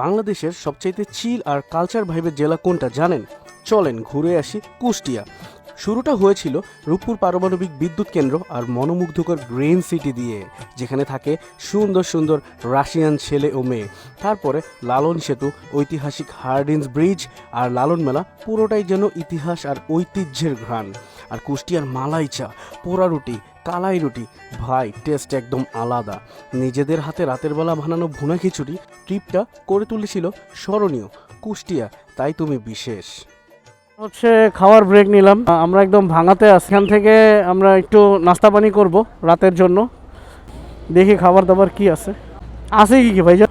বাংলাদেশের সবচাইতে চিল আর কালচার ভাইবের জেলা কোনটা জানেন? চলেন ঘুরে আসি কুষ্টিয়া। শুরুটা হয়েছিল রূপপুর পারমাণবিক বিদ্যুৎ কেন্দ্র আর মনোমুগ্ধকর গ্রিন সিটি দিয়ে, যেখানে থাকে সুন্দর সুন্দর রাশিয়ান ছেলে ও মেয়ে। তারপরে লালন সেতু, ঐতিহাসিক হার্ডিন্স ব্রিজ আর লালন মেলা পুরোটাই যেন ইতিহাস আর ঐতিহ্যের ঘ্রাণ। আর কুষ্টিয়ার মালাই চা পোড়া রুটি কালাই রুটি। ভাই টেস্ট একদম আলাদা। নিজেদের হাতে রাতের বেলা বানানো ভুনা খিচুড়ি ট্রিপটা করে তুলেছিল স্মরণীয় কুষ্টিয়া, তাই তুমি বিশেষ। হচ্ছে খাওয়ার ব্রেক নিলাম। আমরা একদম ভাঙাতে এখান থেকে আমরা একটু নাস্তা পানি করব রাতের জন্য। দেখি খাবার দাবার কি আছে। আছে কি কি, ভাইজান?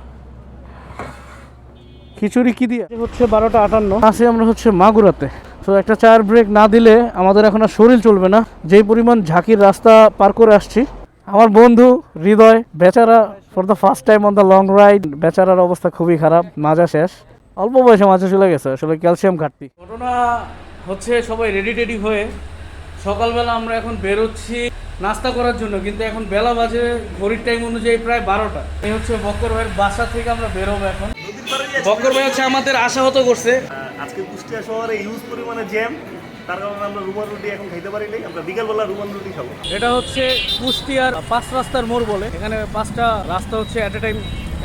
খিচুড়ি কি দিয়ে? হচ্ছে বারোটা আটান্ন। আছে আমরা হচ্ছে মাগুরাতে। তো একটা চার ব্রেক না দিলে আমাদের এখন আর শরীর চলবে না। যেই পরিমাণ ঝাঁকির রাস্তা পার করে আসছি, আমার বন্ধু হৃদয়, বেচারা for the first time on the long ride বেচারার অবস্থা খুবই খারাপ, মাজা শেষ। অল্প বয়সে মাঝে চলে গেছে, আসলে ক্যালসিয়াম ঘাটতি। ঘটনা হচ্ছে সবাই রেডি টেডি হয়ে সকালবেলা আমরা এখন বেরোচ্ছি নাস্তা করার জন্য কিন্তু এখন বেলা বাজে ঘড়ির টাইম অনুযায়ী প্রায় বারোটা। এই হচ্ছে বক্কর ভাইয়ের বাসা থেকে আমরা বেরোবো এখন। বক্কর ভাই হচ্ছে আমাদের আশাহত করছে। আজকে কুষ্টিয়া শহরে ইউজ পরিমাণে জ্যাম তার কারণে আমরা রুমাল রুটি এখন খাইতে পারি নাই। আমরা বিকালবেলা রুমাল রুটি খাব। এটা হচ্ছে কুষ্টিয়ার পাঁচ রাস্তার মোড় বলে। এখানে পাঁচটা রাস্তা হচ্ছে অ্যাট এ টাইম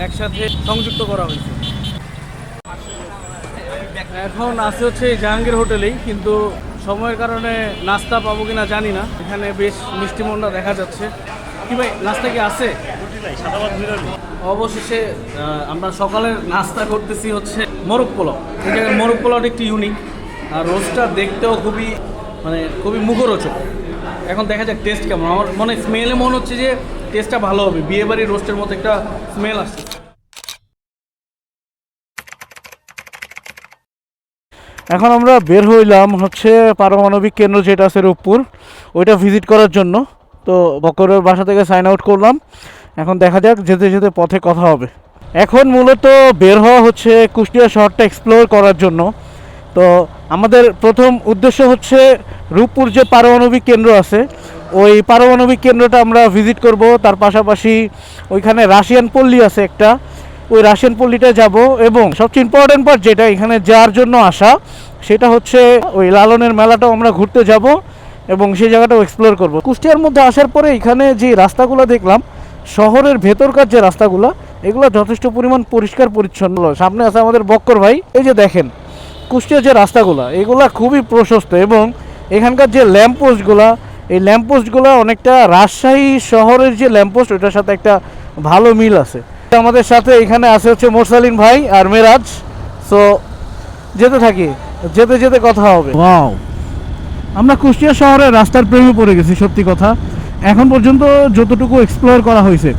একসাথে সংযুক্ত করা হয়েছে। এখন আছে হচ্ছে জাহাঙ্গীর হোটেলেই কিন্তু সময়ের কারণে নাস্তা পাবো কিনা জানি না। এখানে বেশ মিষ্টি মন্ডা দেখা যাচ্ছে। কি ভাই নাস্তা কি আছে? অবশেষে আমরা সকালের নাস্তা করতেছি হচ্ছে মোরগ পোলাও। এই জায়গায় মোরগ পোলাওটা একটু ইউনিক আর রোস্টটা দেখতেও খুবই মানে খুবই মুখরোচক। এখন দেখা যাক টেস্ট কেমন। আমার মনে স্মেলে মনে হচ্ছে যে টেস্টটা ভালো হবে। বিয়ে বাড়ির রোস্টের মতো একটা স্মেল আসছে। এখন আমরা বের হইলাম হচ্ছে পারমাণবিক কেন্দ্র যেটা আছে রূপপুর, ওইটা ভিজিট করার জন্য। তো বকরের বাসা থেকে সাইন আউট করলাম। এখন দেখা যাক, যেতে যেতে পথে কথা হবে। এখন মূলত বের হওয়া হচ্ছে কুষ্টিয়া শহরটা এক্সপ্লোর করার জন্য। তো আমাদের প্রথম উদ্দেশ্য হচ্ছে রূপপুর যে পারমাণবিক কেন্দ্র আছে, ওই পারমাণবিক কেন্দ্রটা আমরা ভিজিট করব। তার পাশাপাশি ওইখানে রাশিয়ান পল্লী আছে একটা। ওই রাশিয়ান পল্লীটা যাব এবং সবচেয়ে ইম্পর্টেন্ট পার্ট যেটা এখানে যাওয়ার জন্য আসা, সেটা হচ্ছে ওই লালনের মেলাটাও আমরা ঘুরতে যাব এবং সেই জায়গাটাও এক্সপ্লোর করব। কুষ্টিয়ার মধ্যে আসার পরে এখানে যে রাস্তাগুলো দেখলাম, শহরের ভেতরকার যে রাস্তাগুলো, এগুলো যথেষ্ট পরিমাণ পরিষ্কার, পরিচ্ছন্ন। সামনে আছে আমাদের বক্কর ভাই। এই যে দেখেন, কুষ্টিয়ার যে রাস্তাগুলো, এগুলা খুবই প্রশস্ত এবং এখানকার যে ল্যাম্পপোস্টগুলো এই ল্যাম্পপোস্টগুলো অনেকটা রাজশাহী শহরের যে ল্যাম্পপোস্ট ওটার সাথে একটা ভালো মিল আছে। আমাদের সাথে এখানে আছে হচ্ছে মোরসালিন ভাই আর মেরাজ। সো যেতে থাকি। যেতে যেতে কথা হবে। ওয়াও আমরা কুষ্টিয়া শহরে রাস্তার প্রেমে পড়ে গেছি, সত্যি কথা। এখন পর্যন্ত যতটুকু এক্সপ্লোর করা হয়েছে,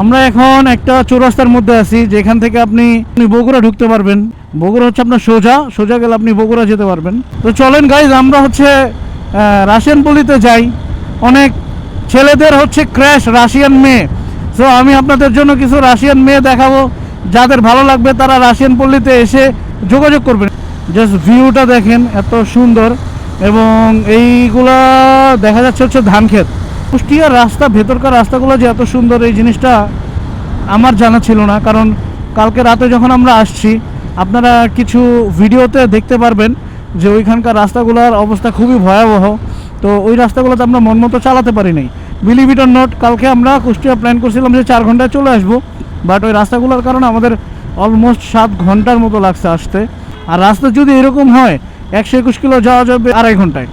আমরা এখন একটা চৌরাস্তার মধ্যে আছি, যেখান থেকে আপনি বগুড়া ঢুকতে পারবেন। বগুড়া হচ্ছে আপনার সোজা সোজা গেলে আপনি বগুড়া যেতে পারবেন। তো চলেন গাইজ আমরা হচ্ছে রাশিয়ান যাই। অনেক ছেলেদের হচ্ছে ক্র্যাশ রাশিয়ান মেয়ে। সো আমি আপনাদের জন্য কিছু রাশিয়ান মেয়ে দেখাবো। যাদের ভালো লাগবে, তারা রাশিয়ান পল্লীতে এসে যোগাযোগ করবেন। জাস্ট ভিউটা দেখেন, এত সুন্দর। এবং এইগুলা দেখা যাচ্ছে হচ্ছে ধান ক্ষেত কুষ্টিয়ার রাস্তা, ভেতরকার রাস্তাগুলো যে এত সুন্দর, এই জিনিসটা আমার জানা ছিল না। কারণ কালকে রাতে যখন আমরা আসছি, আপনারা কিছু ভিডিওতে দেখতে পারবেন যে ওইখানকার রাস্তাগুলোর অবস্থা খুবই ভয়াবহ। তো ওই রাস্তাগুলোতে আমরা মন মতো চালাতে পারি নাই। বিলিভ ইট নট কালকে আমরা কুষ্টিয়া প্ল্যান করছিলাম যে চার ঘন্টায় চলে আসব বাট ওই রাস্তাগুলোর কারণে আমাদের অলমোস্ট সাত ঘণ্টার মতো লাগছে আসতে। আর রাস্তা যদি এরকম হয়, একশো একুশ কিলো যাওয়া যাবে আড়াই ঘন্টায়।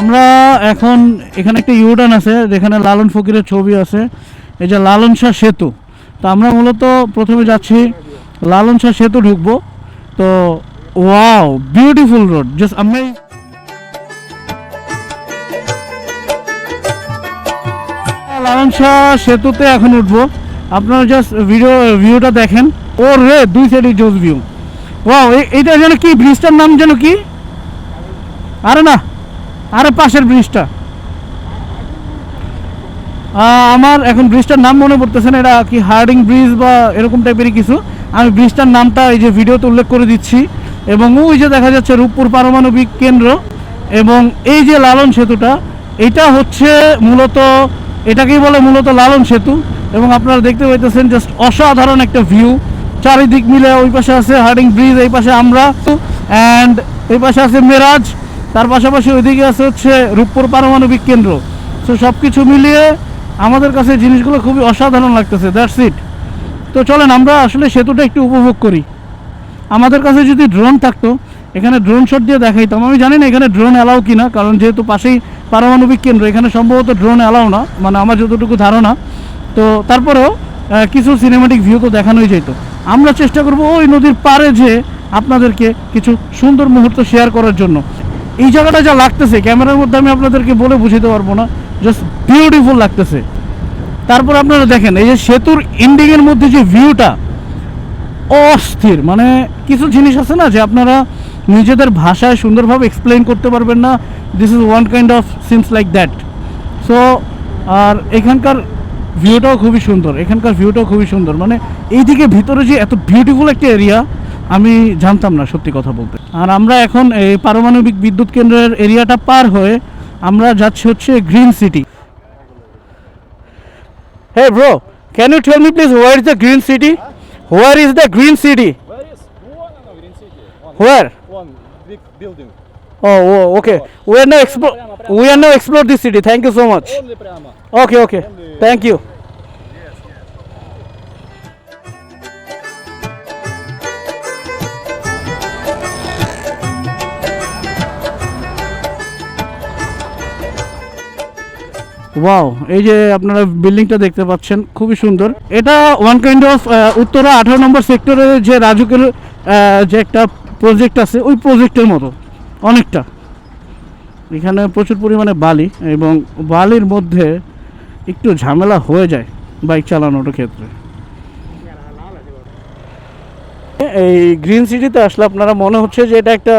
আমরা এখন এখানে একটা ইউটার্ন আছে, যেখানে লালন ফকিরের ছবি আছে। এই যে লালন শাহ সেতু, তো আমরা মূলত প্রথমে যাচ্ছি, লালন শাহ সেতু ঢুকবো, তো ওয়াও বিউটিফুল রোড জাস্ট আমি লালন শাহ সেতুতে এখন উঠবো, আপনারা জাস্ট ভিডিও ভিউটা দেখেন ও রে দুই সাইডে জোস ভিউ ওয়াও এইটা যেন কি, ব্রিজটার নাম যেন কি? আরে না, আরে পাশের ব্রিজটা। আমার এখন ব্রিজটার নাম মনে পড়তেছে না, এটা কি হার্ডিং ব্রিজ বা এরকম টাইপেরই কিছু। আমি ব্রিজটার নামটা এই যে ভিডিওতে উল্লেখ করে দিচ্ছি। এবং ওই যে দেখা যাচ্ছে রূপপুর পারমাণবিক কেন্দ্র এবং এই যে লালন সেতুটা, এটা হচ্ছে মূলত, এটাকেই বলে মূলত লালন সেতু। এবং আপনারা দেখতে পাইতেছেন জাস্ট অসাধারণ একটা ভিউ চারিদিক মিলে ওই পাশে আছে হার্ডিং ব্রিজ, এই পাশে আমরা অ্যান্ড এই পাশে আছে মেরাজ। তার পাশাপাশি ওইদিকে আছে হচ্ছে রূপপুর পারমাণবিক কেন্দ্র। সো সব কিছু মিলিয়ে আমাদের কাছে জিনিসগুলো খুবই অসাধারণ লাগতেছে দ্যাটস ইট তো চলেন, আমরা আসলে সেতুটা একটু উপভোগ করি। আমাদের কাছে যদি ড্রোন থাকতো, এখানে ড্রোন শট দিয়ে দেখাইতাম। আমি জানি না এখানে ড্রোন অ্যালাউ কিনা, কারণ যেহেতু পাশেই পারমাণবিক কেন্দ্র, এখানে সম্ভবত ড্রোন অ্যালাউ না মানে আমার যতটুকু ধারণা। তো তারপরেও কিছু সিনেমাটিক ভিউ তো দেখানোই যেত। আমরা চেষ্টা করব ওই নদীর পাড়ে যে আপনাদেরকে কিছু সুন্দর মুহূর্ত শেয়ার করার জন্য। এই জায়গাটা যা লাগতেছে, ক্যামেরার মধ্যে আমি আপনাদেরকে বলে বুঝাতে পারব না। জাস্ট বিউটিফুল লাগতেছে। তারপর আপনারা দেখেন, এই যে সেতুর এন্ডিংয়ের মধ্যে যে ভিউটা অস্থির। মানে কিছু জিনিস আছে না যে আপনারা নিজেদের ভাষায় সুন্দরভাবে এক্সপ্লেন করতে পারবেন না। This is one kind of seems like that so আর এখানকার ভিউটাও খুবই সুন্দর। এখানকার ভিউটাও খুবই সুন্দর। মানে এইদিকে ভিতরে যে এত বিউটিফুল একটা এরিয়া আমি জানতাম না সত্যি কথা বলতে। আর আমরা এখন এই পারমাণবিক বিদ্যুৎ কেন্দ্রের এরিয়াটা পার হয়ে আমরা যাচ্ছি হচ্ছে green city. Hey bro can you tell me please where is the green city where is the green city where oh oh okay we are now explore we are now explore this city thank you so much okay okay thank you wow এই যে আপনারা বিল্ডিংটা দেখতে পাচ্ছেন, খুবই সুন্দর। এটা one kind of Uttara আঠারো নম্বর সেক্টরের যে রাজুকের যে একটা প্রজেক্ট আছে, ওই প্রজেক্টের মতো, অনেকটা। এখানে প্রচুর পরিমাণে বালি এবং বালির মধ্যে একটু ঝামেলা হয়ে যায় বাইক চালানোর ক্ষেত্রে। এই গ্রিন সিটিতে আসলে আপনারা মনে হচ্ছে যে এটা একটা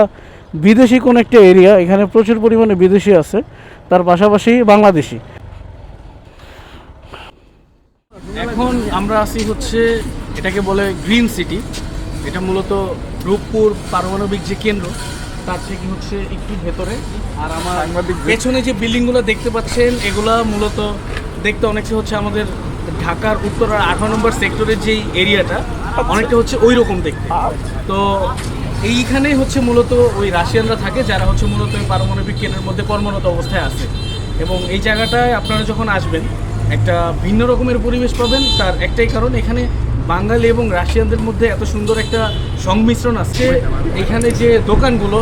বিদেশি কোন একটা এরিয়া এখানে প্রচুর পরিমাণে বিদেশি আছে, তার পাশাপাশি বাংলাদেশি। এখন আমরা আছি হচ্ছে এটাকে বলে গ্রিন সিটি। এটা মূলত রূপপুর পারমাণবিক যে কেন্দ্র তার থেকে হচ্ছে একটু ভেতরে। আর আমার পেছনে যে বিল্ডিংগুলো দেখতে পাচ্ছেন এগুলা মূলত দেখতে অনেকটা হচ্ছে আমাদের ঢাকার উত্তরার আঠারো নম্বর সেক্টরের যেই এরিয়াটা অনেকটা হচ্ছে ওই রকম দেখতে। তো এইখানেই হচ্ছে মূলত ওই রাশিয়ানরা থাকে যারা হচ্ছে মূলত ওই পারমাণবিক কেন্দ্রের মধ্যে কর্মরত অবস্থায় আছে। এবং এই জায়গাটায় আপনারা যখন আসবেন একটা ভিন্ন রকমের পরিবেশ পাবেন, তার একটাই কারণ এখানে বাঙালি এবং রাশিয়ানদের মধ্যে এত সুন্দর একটা সংমিশ্রণ আছে। এখানে যে দোকানগুলো,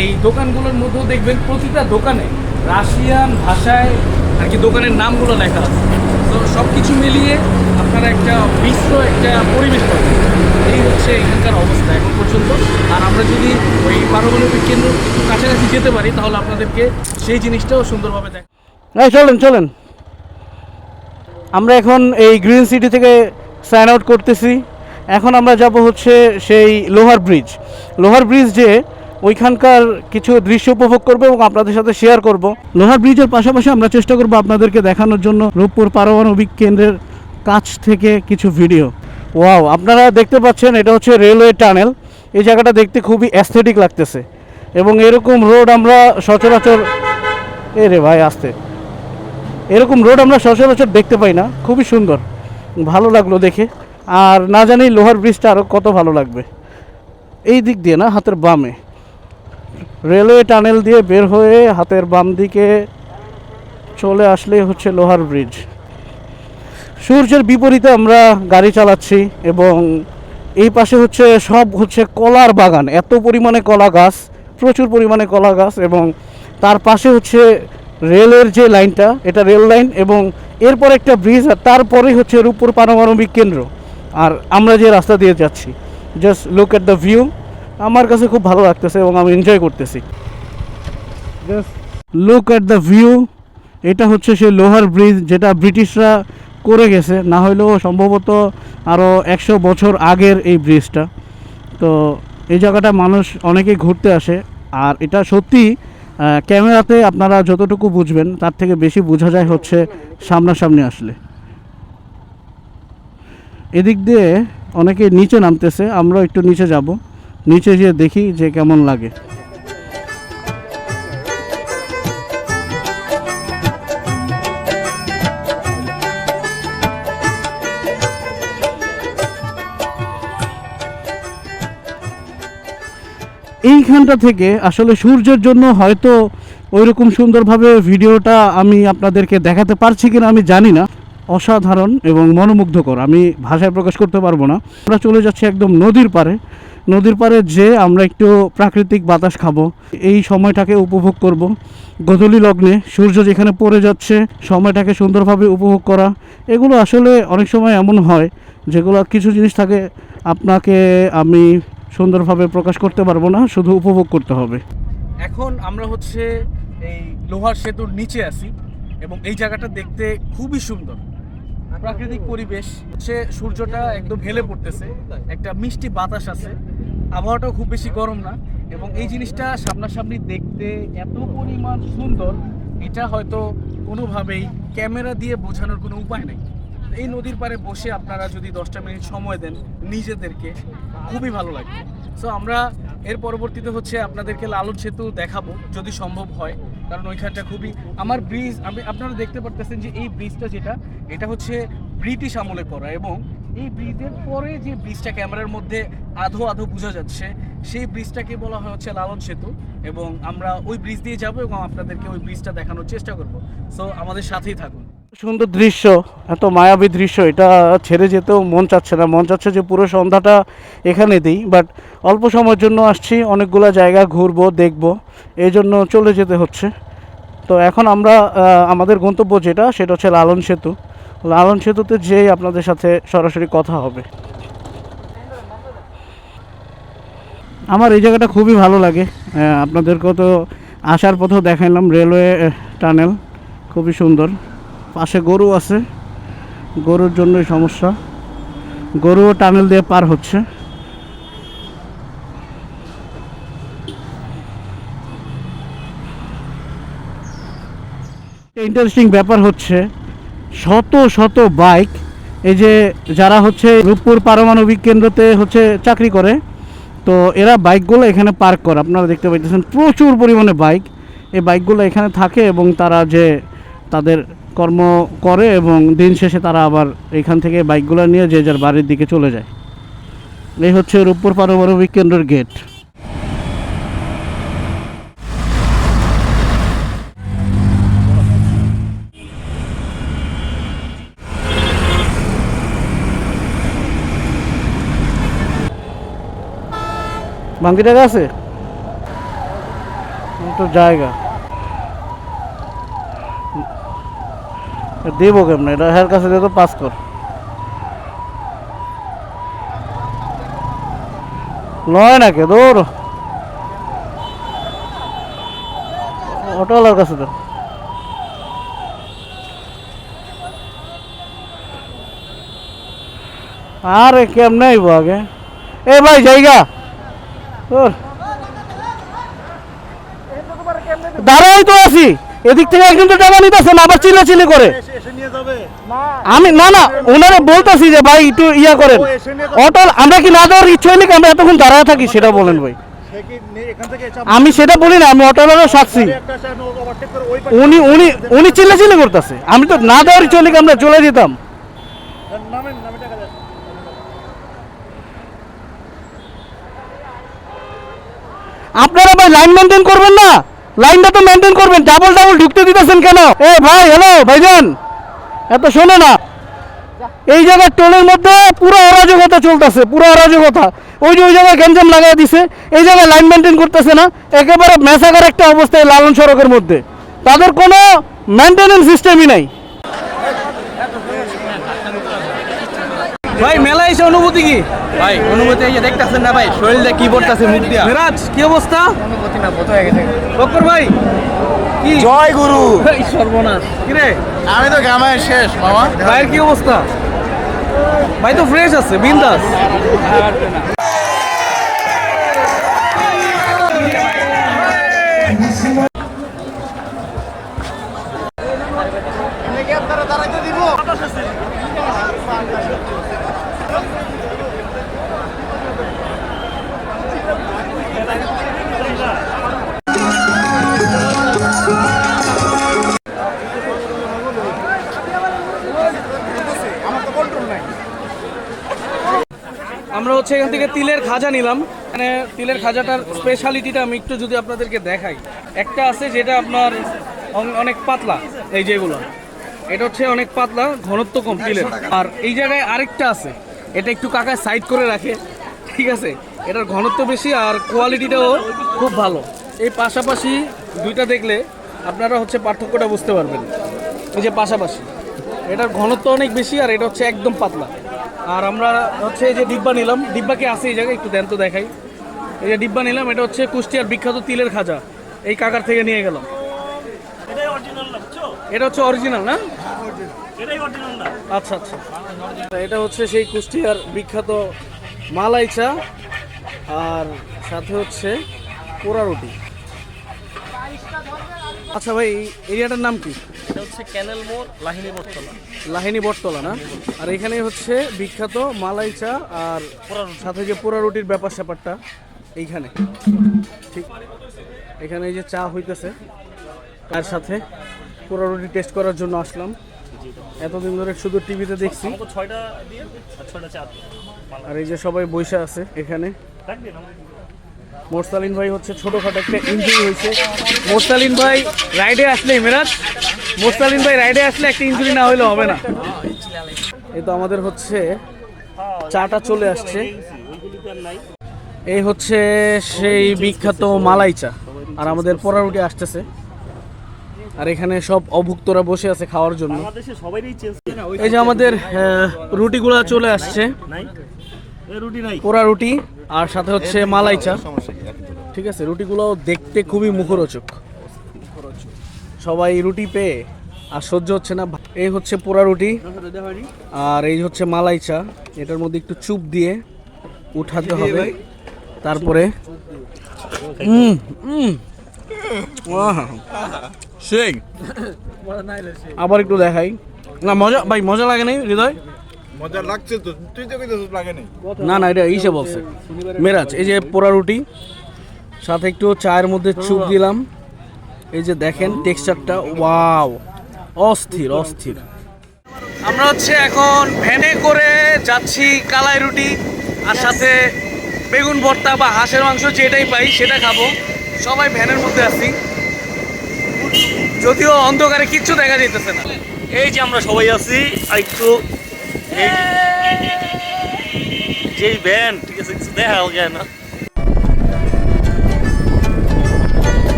এই দোকানগুলোর মধ্যেও দেখবেন প্রতিটা দোকানে রাশিয়ান ভাষায় আর কি দোকানের নামগুলো লেখা আছে। তো সব কিছু মিলিয়ে আপনারা একটা মিশ্র একটা পরিবেশ পাবেন। এই হচ্ছে এখানকার অবস্থা এখন পর্যন্ত। আর আমরা যদি ওই পারমাণবিক কেন্দ্র কাছাকাছি যেতে পারি, তাহলে আপনাদেরকে সেই জিনিসটাও সুন্দরভাবে দেখ চলেন চলেন। আমরা এখন এই গ্রিন সিটি থেকে সাইন আউট করতেছি। এখন আমরা যাব হচ্ছে সেই লোহার ব্রিজ লোহার ব্রিজ যে ওইখানকার কিছু দৃশ্য উপভোগ করব এবং আপনাদের সাথে শেয়ার করব। লোহার ব্রিজের পাশাপাশি আমরা চেষ্টা করব আপনাদেরকে দেখানোর জন্য রূপপুর পারমাণবিক কেন্দ্রের কাছ থেকে কিছু ভিডিও ওয়াও আপনারা দেখতে পাচ্ছেন এটা হচ্ছে রেলওয়ে টানেল এই জায়গাটা দেখতে খুবই অ্যাস্থেটিক লাগতেছে। এবং এরকম রোড আমরা সচরাচর এ রে ভাই, আসতে। এরকম রোড আমরা সচরাচর দেখতে পাই না, খুবই সুন্দর, ভালো লাগল দেখে। আর না জানি লোহার ব্রিজটা আরও কত ভালো লাগবে। এই দিক দিয়ে না, হাতের বামে। রেলওয়ে টানেল দিয়ে বের হয়ে হাতের বাম দিকে চলে আসলেই হচ্ছে লোহার ব্রিজ। সূর্যের বিপরীতে আমরা গাড়ি চালাচ্ছি এবং এই পাশে হচ্ছে সব হচ্ছে কলার বাগান। এত পরিমাণে কলা গাছ, প্রচুর পরিমাণে কলা গাছ এবং তার পাশে হচ্ছে রেলের যে লাইনটা, এটা রেল লাইন এবং এরপর একটা ব্রিজ আর তারপরেই হচ্ছে রূপপুর পারমাণবিক কেন্দ্র। আর আমরা যে রাস্তা দিয়ে যাচ্ছি just look at the view আমার কাছে খুব ভালো লাগতেছে এবং আমি এনজয় করতেছি। Just look at the view এটা হচ্ছে সেই লোহার ব্রিজ যেটা ব্রিটিশরা করে গেছে, না হলেও সম্ভবত আরও একশো বছর আগের এই ব্রিজটা। তো এই জায়গাটা মানুষ অনেকেই ঘুরতে আসে, আর এটা সত্যি ক্যামেরাতে আপনারা যতটুকু বুঝবেন, তার থেকে বেশি বোঝা যায় হচ্ছে সামনাসামনি আসলে। এদিক দিয়ে অনেকে নিচে নামতেছে আমরা একটু নিচে যাব। নিচে গিয়ে দেখি যে কেমন লাগে। এইখানটা থেকে আসলে সূর্যের জন্য হয়তো ওইরকম সুন্দরভাবে ভিডিওটা আমি আপনাদেরকে দেখাতে পারছি কিনা আমি জানি না। অসাধারণ এবং মনোমুগ্ধকর। আমি ভাষায় প্রকাশ করতে পারব না। আমরা চলে যাচ্ছি একদম নদীর পারে নদীর পাড়ে যে আমরা একটু প্রাকৃতিক বাতাস খাব, এই সময়টাকে উপভোগ করব। গধূলি লগ্নে সূর্য যেখানে পড়ে যাচ্ছে, সময়টাকে সুন্দরভাবে উপভোগ করা। এগুলো আসলে অনেক সময় এমন হয়, যেগুলো কিছু জিনিস থাকে, আপনাকে আমি সুন্দরভাবে প্রকাশ করতে পারব না, শুধু উপভোগ করতে হবে। এখন আমরা হচ্ছে এই লোহার সেতুর নিচে আছি এবং এই জায়গাটা দেখতে খুবই সুন্দর। প্রাকৃতিক পরিবেশ, হচ্ছে সূর্যটা একদম হেলে পড়তেছে, একটা মিষ্টি বাতাস আছে, আবহাওয়াটাও খুব বেশি গরম না, এবং এই জিনিসটা সামনাসামনি দেখতে এত পরিমাণ সুন্দর, এটা হয়তো কোনোভাবেই ক্যামেরা দিয়ে বোঝানোর কোনো উপায় নেই। এই নদীর পাড়ে বসে আপনারা যদি দশটা মিনিট সময় দেন নিজেদেরকে, খুবই ভালো লাগবে। সো আমরা এর পরবর্তীতে হচ্ছে আপনাদেরকে লালন সেতু দেখাবো, যদি সম্ভব হয়। কারণ ওইখানটা খুবই, আমার ব্রিজ আমি, আপনারা দেখতে পারতেছেন যে এই ব্রিজটা যেটা, এটা হচ্ছে ব্রিটিশ আমলে করা এবং এই ব্রিজের পরে যে ব্রিজটা ক্যামেরার মধ্যে আধো আধো বোঝা যাচ্ছে, সেই ব্রিজটাকে বলা হয় হচ্ছে লালন সেতু এবং আমরা ওই ব্রিজ দিয়ে যাব এবং আপনাদেরকে ওই ব্রিজটা দেখানোর চেষ্টা করব। সো আমাদের সাথেই থাকুন। সুন্দর দৃশ্য, এত মায়াবী দৃশ্য, এটা ছেড়ে যেতেও মন চাচ্ছে না। মন চাচ্ছে যে পুরো সন্ধ্যাটা এখানে দিই বাট অল্প সময়ের জন্য আসছি, অনেকগুলো জায়গা ঘুরবো, দেখব এই জন্য চলে যেতে হচ্ছে। তো এখন আমরা আমাদের গন্তব্য যেটা, সেটা হচ্ছে লালন সেতু। লালন সেতুতে যেই আপনাদের সাথে সরাসরি কথা হবে। আমার এই জায়গাটা খুবই ভালো লাগে। আপনাদেরকেও তো আসার পথেও দেখাইলাম, রেলওয়ে টানেল, খুবই সুন্দর। পাশে গরু আছে। গরুর জন্যই সমস্যা। গরুও টানেল দিয়ে পার হচ্ছে। ইন্টারেস্টিং ব্যাপার হচ্ছে, শত শত বাইক এই যে যারা হচ্ছে রূপপুর পারমাণবিক কেন্দ্রতে হচ্ছে চাকরি করে, তো এরা বাইকগুলো এখানে পার্ক করে। আপনারা দেখতে পাইতেছেন প্রচুর পরিমাণে বাইক এই বাইকগুলো এখানে থাকে এবং তারা যে তাদের কর্ম করে এবং দিন শেষে তারা আবার এখান থেকে বাইকগুলো নিয়ে যে যার বাড়ির দিকে চলে যায়। এই হচ্ছে রূপপুর পারমাণবিক কেন্দ্রের গেট। বাঙ্কি টাকা আছে তো জায়গা। দেবো কেমন? এটা হের কাছে দিয়ে তো পাস কর। লয় না কে? দৌড়। অটোওয়ালার কাছে তো আরে কেমনে আইব আগে? এ ভাই, জায়গা। তোর দাঁড়াই তো আছি। এদিক থেকে একজন তো টাকা নিতেছে না, আবার করে। এসে নিয়ে যাবে আমি না না ওনারা বলতেছি যে ভাই একটু ইয়া করেন। ও এসে নিয়ে অটো আমরা কি না দেওয়ার ইচ্ছে হয়নি আমরা এতক্ষণ দাঁড়ায় থাকি? সেটা বলেন ভাই। সে কি নে- এখান থেকে চাপ আমি সেটা বলি না আমি অটোওয়ালারও সাক্ষী। উনি উনি উনি চিল্লাচিল্লি করতেছে। আমি তো না দেওয়ার ইচ্ছে হলে আমরা চলে যেতাম? দেন আপনারা ভাই লাইন মেনটেন করবেন না? লাইনটা তো মেনটেন করবেন ডাবল ডাবল ঢুকতে দিতেছেন কেন? এ ভাই হ্যালো ভাইজান। এত শোনো না। এই জায়গার টোলের মধ্যে পুরো অরাজকতা চলতেছে পুরো অরাজকতা। ওই যে ওই জায়গায় গ্যাঞ্জাম লাগাই দিছে এই জায়গায় লাইন মেনটেন করতেছে না একেবারে মেসাকার একটা অবস্থায় লালন সড়কের মধ্যে। তাদের কোনো মেনটেনেন্স সিস্টেমই নাই। ভাই মেলা এসে অনুভূতি কি? ভাই অনুভূতি এই যে দেখতেছেন না ভাই শরীরে কি পড়তেছে মুখ দিয়া। মেরাজ কি অবস্থা? অনুমতি না বোধ হয়ে গেছে। ভাই জয় গুরু। সর্বনাশ। কিরে? আমি তো গ্রামের শেষ মামা। ভাইয়ের কি অবস্থা? ভাই তো ফ্রেশ আছে বিন্দাস। হচ্ছে এখান থেকে তিলের খাজা নিলাম। মানে তিলের খাজাটার স্পেশালিটিটা আমি একটু যদি আপনাদেরকে দেখাই। একটা আছে যেটা আপনার অনেক পাতলা এই যেগুলো এটা হচ্ছে অনেক পাতলা ঘনত্ব কম তিলের। আর এই জায়গায় আরেকটা আছে এটা একটু কাকায় সাইড করে রাখে ঠিক আছে? এটার ঘনত্ব বেশি আর কোয়ালিটিটাও খুব ভালো। এই পাশাপাশি দুইটা দেখলে আপনারা হচ্ছে পার্থক্যটা বুঝতে পারবেন। এই যে পাশাপাশি এটার ঘনত্ব অনেক বেশি আর এটা হচ্ছে একদম পাতলা। আর আমরা হচ্ছে এই যে ডিব্বা নিলাম। ডিব্বা কি আছে এই জায়গায়? একটু দেন তো দেখাই। এই যে ডিব্বা নিলাম এটা হচ্ছে কুষ্টিয়ার বিখ্যাত তিলের খাজা। এই কাকার থেকে নিয়ে গেলাম। এটা হচ্ছে অরিজিনাল না? আচ্ছা আচ্ছা। এটা হচ্ছে সেই কুষ্টিয়ার বিখ্যাত মালাই চা। আর সাথে হচ্ছে পোড়া রুটি আচ্ছা ভাই এরিয়াটার নাম কি? এটা হচ্ছে ক্যানেল মোড় লাহিনী বটতলা। লাহিনী বটতলা না? আর এখানে হচ্ছে বিখ্যাত মালাই চা আর সাথে যে পোড়া রুটির ব্যাপার স্যাপারটা এইখানে। ঠিক। এখানে এই যে চা হইতেছে তার সাথে পোড়া রুটি টেস্ট করার জন্য আসলাম। এতদিন ধরে শুধু টিভিতে দেখছি। আর এই যে সবাই বসে আছে এখানে। মোরসালিন ভাই হচ্ছে ছোটখাটো একটা ইঞ্জুরি হয়েছে। মোরসালিন ভাই রাইডে আসলে মেরাজ? মোরসালিন ভাই রাইডে আসলে একটা ইঞ্জুরি না হলে হবে না। এই তো আমাদের হচ্ছে চাটা চলে আসছে। এই হচ্ছে সেই বিখ্যাত মালাই চা, আর আমাদের পোড়া রুটি আসতেছে। আর এখানে সব অভুক্তরা বসে আছে খাওয়ার জন্য। এই যে আমাদের রুটিগুলো চলে আসছে। পোড়া রুটি আর সাথে হচ্ছে মালাই চা। ঠিক আছে রুটিগুলো দেখতে খুবই মুখরোচক। সবাই রুটি পেয়ে আর সহ্য হচ্ছে না। এই হচ্ছে পোড়া রুটি আর এই হচ্ছে মালাই চা। এটার মধ্যে একটু চুপ দিয়ে উঠাতে হবে। তারপরে আবার একটু দেখাই। না মজা ভাই মজা লাগে নাই হৃদয়? মজা লাগছে তো। তুই তো কইতেছিস লাগে নাই। না না এটা ইসে বলছে মেরাজ এই যে পোড়া রুটি সাথে একটু চায়ের মধ্যে চুপ দিলাম। এই যে দেখেন টেক্সচারটা ওয়াও অস্থির অস্থির। আমরা হচ্ছে এখন ভ্যানে করে যাচ্ছি কালাই রুটি আর সাথে বেগুন ভর্তা বা হাঁসের মাংস যেটাই পাই সেটা খাব। সবাই ভ্যানের মধ্যে আছি। যদিও অন্ধকারে কিচ্ছু দেখা যাইতেছে না। এই যে আমরা সবাই আছি আর একটু যেই ব্যান্ড ঠিক আছে কিছু দেখা যায় না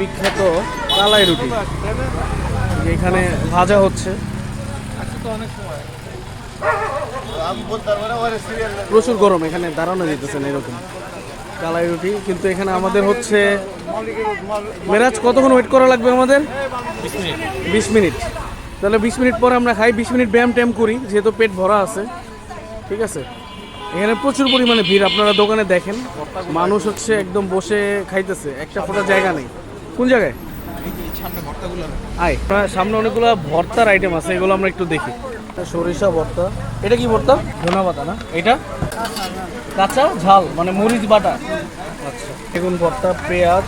বিখ্যাত কালাই রুটি। এখানে ভাজা হচ্ছে। প্রচুর গরম এখানে দাঁড়ানো যেতেছে না এরকম। কালাই রুটি কিন্তু এখানে আমাদের হচ্ছে মেরাজ কতক্ষণ ওয়েট করা লাগবে আমাদের? বিশ মিনিট। তাহলে বিশ মিনিট পরে আমরা খাই বিশ মিনিট ব্যায়াম ট্যাম করি যেহেতু পেট ভরা আছে। ঠিক আছে? এখানে প্রচুর পরিমাণে ভিড় আপনারা দোকানে দেখেন। মানুষ হচ্ছে একদম বসে খাইতেছে একটা ফোটার জায়গা নেই। কোন জায়গায়? আয় সামনে অনেকগুলো ভর্তার আইটেম আছে এগুলো আমরা একটু দেখি। সরিষা ভর্তা। এটা কি ভর্তা? ধনা পাতা না? এটা? কাঁচা ঝাল মানে মরিচ বাটা। আচ্ছা বেগুন ভর্তা পেঁয়াজ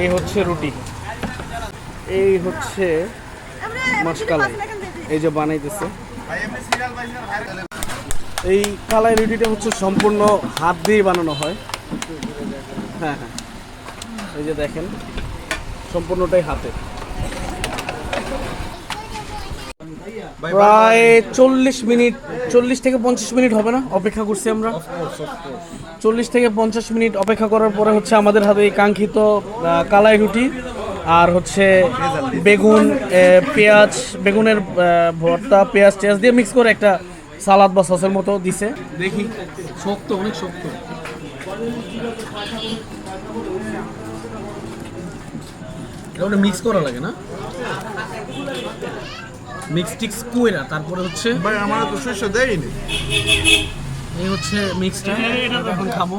এই হচ্ছে রুটি। এই হচ্ছে মাসকালাই এই যে বানাইতেছে। এই কালাই রুটিটা হচ্ছে সম্পূর্ণ হাত দিয়ে বানানো হয়। হ্যাঁ হ্যাঁ। এই যে দেখেন। সম্পূর্ণটাই হাতে। প্রায় চল্লিশ মিনিট চল্লিশ থেকে পঞ্চাশ মিনিট হবে না? অপেক্ষা করছি আমরা। চল্লিশ থেকে পঞ্চাশ মিনিট অপেক্ষা করার পরে হচ্ছে আমাদের হাতে এই কাঙ্ক্ষিত কালাই রুটি আর হচ্ছে বেগুন পেঁয়াজ বেগুনের ভর্তা পেঁয়াজ টেয়াজ দিয়ে মিক্স করে একটা সালাদ বা সসের মতো দিছে। দেখি শক্ত অনেক শক্ত। ওটা মিক্স করা লাগে না? মিক্স টিক্স কুয়েরা তারপরে হচ্ছে? ভাই আমার তো শস্য দেয়নি। এই হচ্ছে মিক্সটা এটা এখন খাব।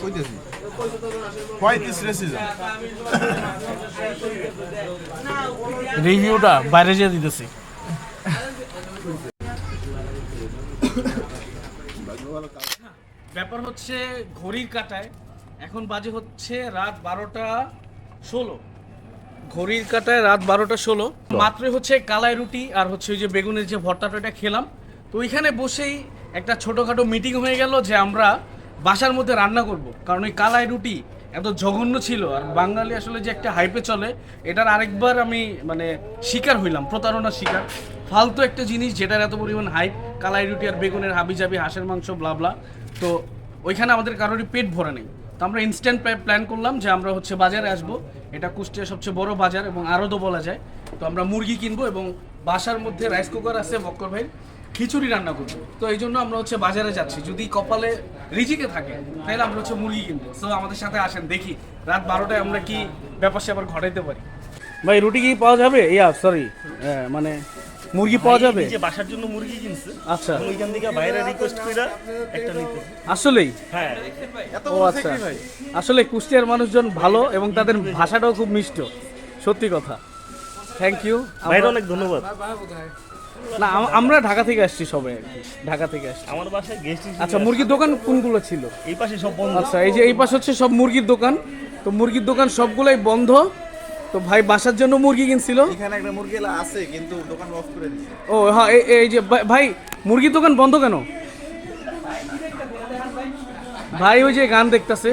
কইতেছি। হোয়াইট ইজ রেসিজম রিভিউটা বাইরে যেয়ে দিতেছি। ব্যাপার হচ্ছে ঘড়ির কাটায় এখন বাজে হচ্ছে রাত বারোটা ষোলো। ঘড়ির কাটায় রাত বারোটা ষোলো। মাত্রই হচ্ছে কালাই রুটি আর হচ্ছে ওই যে বেগুনের যে ভর্তাটা খেলাম। তো ওইখানে বসেই একটা ছোটোখাটো মিটিং হয়ে গেল যে আমরা বাসার মধ্যে রান্না করব। কারণ ওই কালাই রুটি এত জঘন্য ছিল আর বাঙালি আসলে যে একটা হাইপে চলে, এটার আরেকবার আমি মানে শিকার হইলাম, প্রতারণার শিকার। ফালতু একটা জিনিস যেটার এত পরিমাণ হাইপ কালাই রুটি আর বেগুনের হাবি জাবি হাঁসের মাংস ব্লাবলা তো ওইখানে আমাদের কারোরই পেট ভরা নেই। তো আমরা ইনস্ট্যান্ট প্ল্যান করলাম যে আমরা হচ্ছে বাজারে আসব। এটা কুষ্টিয়া সবচেয়ে বড় বাজার এবং আরও বলা যায়। তো আমরা মুরগি কিনবো এবং বাসার মধ্যে রাইস কুকার আছে বক্কর ভাই খিচুড়ি রান্না করব। তো এই জন্য আমরা হচ্ছে বাজারে যাচ্ছি। যদি কপালে রিজিকে থাকে, তাহলে আমরা হচ্ছে মুরগি কিনবো। তো আমাদের সাথে আসেন, দেখি রাত বারোটায় আমরা কি ব্যাপার স্যাপার ঘটাইতে পারি। ভাই, রুটি কি পাওয়া যাবে? ইয়া সরি মানে মুরগি পাওয়া যাবে? যে বাসার জন্য মুরগি কিনছে। আচ্ছা। ওইখান থেকে বাইরে রিকোয়েস্ট করে একটা নিতে। আসলেই? হ্যাঁ। ও আচ্ছা। আসলে কুষ্টিয়ার মানুষজন ভালো এবং তাদের ভাষাটাও খুব মিষ্ট। সত্যি কথা। থ্যাংক ইউ ভাইরা অনেক ধন্যবাদ। না আম- আমরা ঢাকা থেকে আসছি সবাই আর কি। ঢাকা থেকে আসছি। আমার বাসায় গেস্ট আচ্ছা মুরগির দোকান কোনগুলো ছিল? এই পাশে সব বন্ধ। আচ্ছা এই যে এই পাশে হচ্ছে সব মুরগির দোকান। তো মুরগির দোকান সবগুলাই বন্ধ। তো ভাই বাসার জন্য মুরগি কিনছিল? এখানে একটা মুরগি আছে কিন্তু দোকান অফ করে ও হ্যাঁ এই- যে ভাই- মুরগির দোকান বন্ধ কেন? ভাই ওই যে গান দেখতাছে।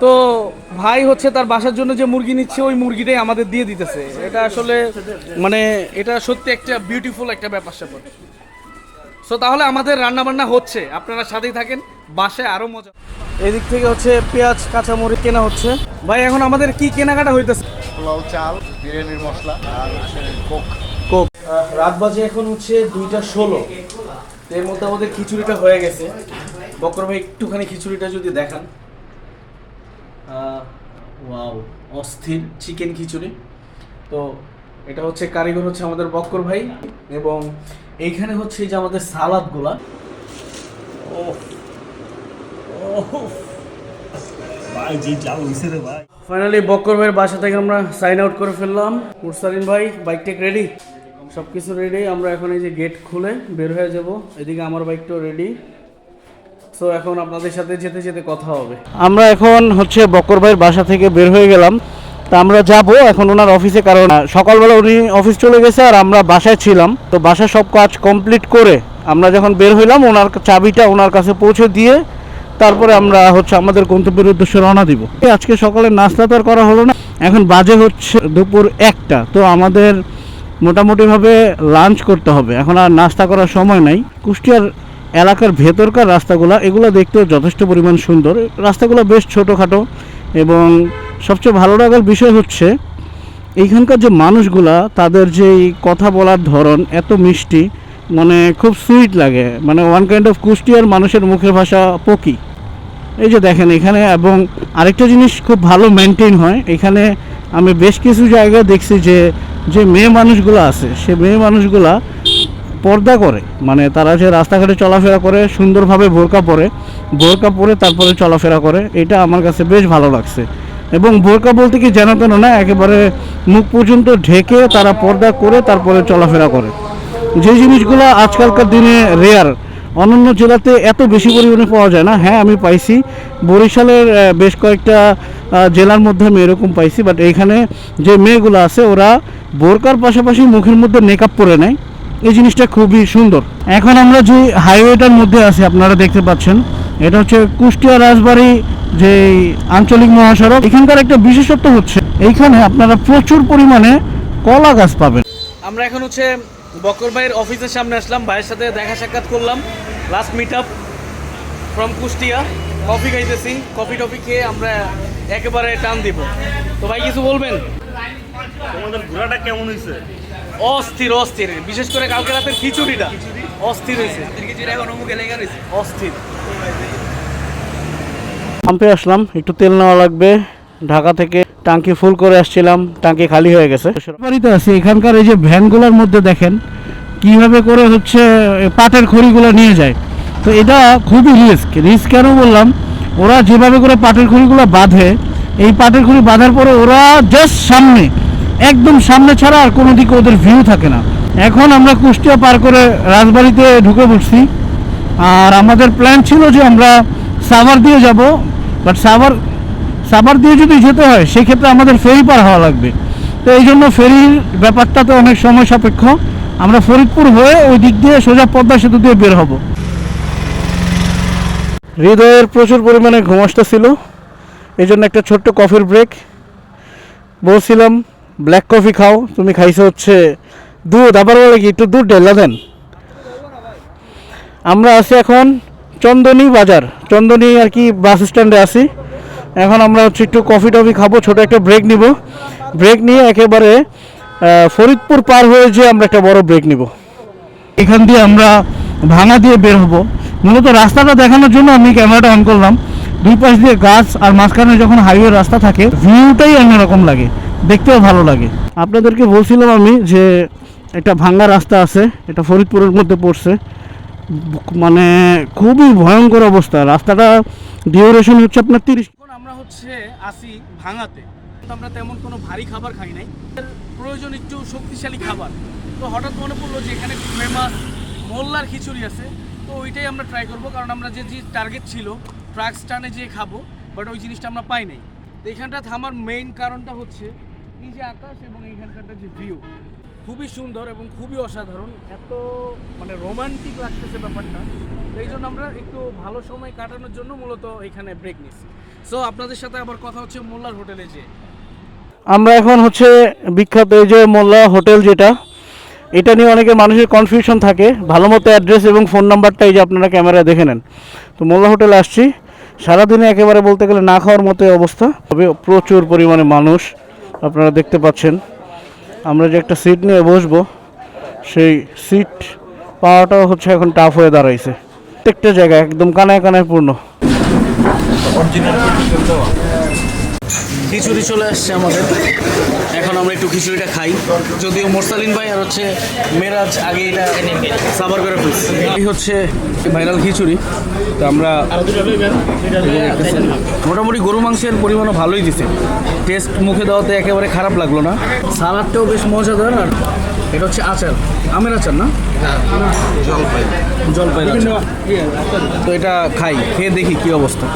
তো ভাই হচ্ছে তার বাসার জন্য যে মুরগি নিচ্ছে ওই মুরগিটাই আমাদের দিয়ে দিতেছে। এটা আসলে মানে এটা সত্যি একটা বিউটিফুল একটা ব্যাপার স্যাপার। সো তাহলে আমাদের রান্না বান্না হচ্ছে। আপনারা সাথেই থাকেন বাসায় আরও মজা। এদিক থেকে হচ্ছে পেঁয়াজ কাঁচামরিচ কেনা হচ্ছে। ভাই এখন আমাদের কি কেনাকাটা হইতেছে? পোলাও চাল বিরিয়ানির মশলা আর কোক। কোক। রাত বাজে এখন হচ্ছে দুইটা ষোলো। এর মধ্যে আমাদের খিচুড়িটা হয়ে গেছে। বকর ভাই একটুখানি খিচুড়িটা যদি দেখান। ওয়াও অস্থির চিকেন খিচুড়ি। তো এটা হচ্ছে কারিগর হচ্ছে আমাদের বক্কর ভাই এবং এইখানে হচ্ছে এই যে আমাদের সালাদগুলা ভাই যে যা হইছে রে ভাই। ফাইনালি বক্কর ভাইয়ের বাসা থেকে আমরা সাইন আউট করে ফেললাম। মুরসালিন ভাই বাইক টেক রেডি সব কিছু রেডি আমরা এখন এই যে গেট খুলে বের হয়ে যাব। এদিকে আমার বাইকটাও রেডি সো এখন আপনাদের সাথে যেতে যেতে কথা হবে। আমরা এখন হচ্ছে বকর ভাইয়ের বাসা থেকে বের হয়ে গেলাম। তা আমরা যাব, এখন ওনার অফিসে কারণ সকালবেলা উনি অফিস চলে গেছে আর আমরা বাসায় ছিলাম। তো বাসায় সব কাজ কমপ্লিট করে আমরা যখন বের হইলাম, ওনার চাবিটা ওনার কাছে পৌঁছে দিয়ে তারপরে আমরা হচ্ছে আমাদের গন্তব্যের উদ্দেশ্যে রওনা দিব। আজকে সকালে নাস্তা তো আর করা হলো না, এখন বাজে হচ্ছে দুপুর একটা। তো আমাদের মোটামুটিভাবে লাঞ্চ করতে হবে। এখন আর নাস্তা করার সময় নাই। কুষ্টিয়ার এলাকার ভেতরকার রাস্তাগুলো, এগুলো দেখতেও যথেষ্ট পরিমাণ সুন্দর। রাস্তাগুলো বেশ ছোটোখাটো এবং সবচেয়ে ভালো লাগার বিষয় হচ্ছে, এইখানকার যে মানুষগুলা, তাদের যে কথা বলার ধরন এত মিষ্টি মানে খুব সুইট লাগে। মানে ওয়ান কাইন্ড অফ কুষ্টিয়ার মানুষের মুখের ভাষা পকি। এই যে দেখেন এখানে, এবং আরেকটা জিনিস খুব ভালো মেনটেন হয়, এখানে আমি বেশ কিছু জায়গায় দেখছি যে যে মেয়ে মানুষগুলো আছে, সে মেয়ে মানুষগুলা পর্দা করে। মানে তারা যে রাস্তাঘাটে চলাফেরা করে, সুন্দরভাবে বোরকা পরে বোরকা পরে তারপরে চলাফেরা করে, এটা আমার কাছে বেশ ভালো লাগছে। এবং বোরকা বলতে কি যেন তেন না, একেবারে মুখ পর্যন্ত ঢেকে তারা পর্দা করে তারপরে চলাফেরা করে। যে জিনিসগুলো আজকালকার দিনে রেয়ার অন্যান্য জেলাতে এত বেশি পরিমাণে পাওয়া যায় না। হ্যাঁ আমি পাইছি। বরিশালের বেশ কয়েকটা জেলার মধ্যে আমি এরকম পাইছি বাট এইখানে যে মেয়েগুলো আছে, ওরা বোরকার পাশাপাশি মুখের মধ্যে মেকআপ পরে নেয়। এই জিনিসটা খুবই সুন্দর। এখন আমরা যে হাইওয়েটার মধ্যে আছি, আপনারা দেখতে পাচ্ছেন, এটা হচ্ছে কুষ্টিয়া রাজবাড়ি যে আঞ্চলিক মহাসড়ক এখানকার একটা বিশেষত্ব হচ্ছে এইখানে আপনারা প্রচুর পরিমাণে কলা গাছ পাবেন। আমরা এখন হচ্ছে বকর ভাইয়ের অফিসের সামনে আসলাম ভাইয়ের সাথে দেখা সাক্ষাৎ করলাম। Last meet up from Kushtia. Coffee খাইতেছি কফি টফি খেয়ে আমরা একেবারে টান দিব। তো ভাই কিছু বলবেন? তোমাদের ঘোরাটা কেমন হয়েছে অস্থির অস্থির। বিশেষ করে কালকে রাতের খিচুড়িটা। অস্থির হয়েছে খিচুড়ি এখন মুখে লেগে রয়েছে অস্থির। পাম্পে আসলাম, একটু তেল নেওয়া লাগবে। ঢাকা থেকে টাঙ্কি ফুল করে আসছিলাম টাঙ্কি খালি হয়ে গেছে। বাড়িতে এখানকার এই যে ভ্যানগুলোর মধ্যে দেখেন, কীভাবে করে হচ্ছে পাটের খড়িগুলো নিয়ে যায়। তো এটা খুবই রিস্ক রিস্ক কেন বললাম? ওরা যেভাবে করে পাটের খড়িগুলো বাঁধে, এই পাটের খড়ি বাঁধার পরে ওরা জাস্ট সামনে, একদম সামনে ছাড়া আর কোনো দিকে ওদের ভিউ থাকে না। এখন আমরা কুষ্টিয়া পার করে রাজবাড়িতে ঢুকে পড়ছি। আর আমাদের প্ল্যান ছিল যে আমরা সাভার দিয়ে যাব বাট সাভার সাভার দিয়ে যদি যেতে হয়, সেক্ষেত্রে আমাদের ফেরি পার হওয়া লাগবে। তো এই জন্য ফেরির ব্যাপারটা তো অনেক সময় সাপেক্ষ। আমরা ফরিদপুর হয়ে ওই দিক দিয়ে সোজা পদ্মা সেতু দিয়ে বের হব। হৃদয়ের প্রচুর পরিমাণে ঘুম আসতেছিল। এই জন্য একটা ছোট্ট কফির ব্রেক। বলছিলাম, ব্ল্যাক কফি খাও। তুমি খাইছো হচ্ছে দুধ। আবার বলে কি, একটু দুধ ঢেলা দেন। আমরা আছি এখন চন্দনী বাজার। চন্দনী আর কি বাস স্ট্যান্ডে আছি। এখন আমরা হচ্ছে একটু কফি টফি খাব, ছোট একটা ব্রেক নিব। ব্রেক নিয়ে একেবারে ফরিদপুর পার হয়ে যে আমরা একটা বড় ব্রেক নিব। এখান দিয়ে আমরা ভাঙা দিয়ে বের হব। মূলত রাস্তাটা দেখানোর জন্য আমি ক্যামেরাটা অন করলাম। দুই পাশ দিয়ে গাছ আর মাঝখানে যখন হাইওয়ে রাস্তা থাকে ভিউটাই অন্যরকম লাগে। দেখতেও ভালো লাগে। আপনাদেরকে বলছিলাম আমি যে, একটা ভাঙ্গা রাস্তা আছে, এটা ফরিদপুরের মধ্যে পড়ছে। মানে খুবই ভয়ঙ্কর অবস্থা। রাস্তাটা ডিউরেশন হচ্ছে আপনার তিরিশ আমরা হচ্ছে আসি ভাঙাতে। আমরা তেমন কোনো ভারী খাবার খাই নাই। প্রয়োজন একটু শক্তিশালী খাবার। তো হঠাৎ মনে পড়ল যে এখানে ফেমাস মোল্লার খিচুড়ি আছে। তো ওইটাই আমরা ট্রাই করব। কারণ আমরা যে যে টার্গেট ছিল ট্রাক স্টানে যেয়ে খাব বাট ওই জিনিসটা আমরা পাই নাই। তো এখানটা থামার মেইন কারণটা হচ্ছে এই যে আকাশ এবং এইখানকারটা যে ভিউ খুবই সুন্দর এবং খুবই অসাধারণ। এত মানে রোমান্টিক লাগতেছে ব্যাপারটা। এই জন্য আমরা একটু ভালো সময় কাটানোর জন্য মূলত এখানে ব্রেক নিচ্ছি। সো আপনাদের সাথে আবার কথা হচ্ছে মোল্লার হোটেলে যে আমরা এখন হচ্ছে বিখ্যাত এই যে মোল্লা হোটেল যেটা, এটা নিয়ে অনেকে মানুষের কনফিউশন থাকে। ভালো মতো অ্যাড্রেস এবং ফোন নাম্বারটা এই যে আপনারা ক্যামেরায় দেখে নেন। তো মোল্লা হোটেলে আসছি। সারাদিনে একেবারে বলতে গেলে না খাওয়ার মতো অবস্থা। তবে প্রচুর পরিমাণে মানুষ আপনারা দেখতে পাচ্ছেন। আমরা যে একটা সিট নিয়ে বসবো, সেই সিট পাওয়াটাও হচ্ছে এখন টাফ হয়ে দাঁড়াইছে। প্রত্যেকটা জায়গা একদম কানায় কানায় পূর্ণ। খিচুড়ি চলে আসছে আমাদের। এখন আমরা একটু খিচুড়িটা খাই। যদিও মোরসালিন ভাই আর হচ্ছে মেরাজ আগে এটা সাবার করে ফেলছে। এই হচ্ছে ভাইরাল খিচুড়ি। তো আমরা মোটামুটি গরু মাংসের পরিমাণও ভালোই দিছে। টেস্ট মুখে দেওয়াতে একেবারে খারাপ লাগল না। সালাদটাও বেশ মজাদার আর এটা হচ্ছে আচার। আমের আচার না? জলপাই। জলপাই তো এটা খাই খেয়ে দেখি কি অবস্থা।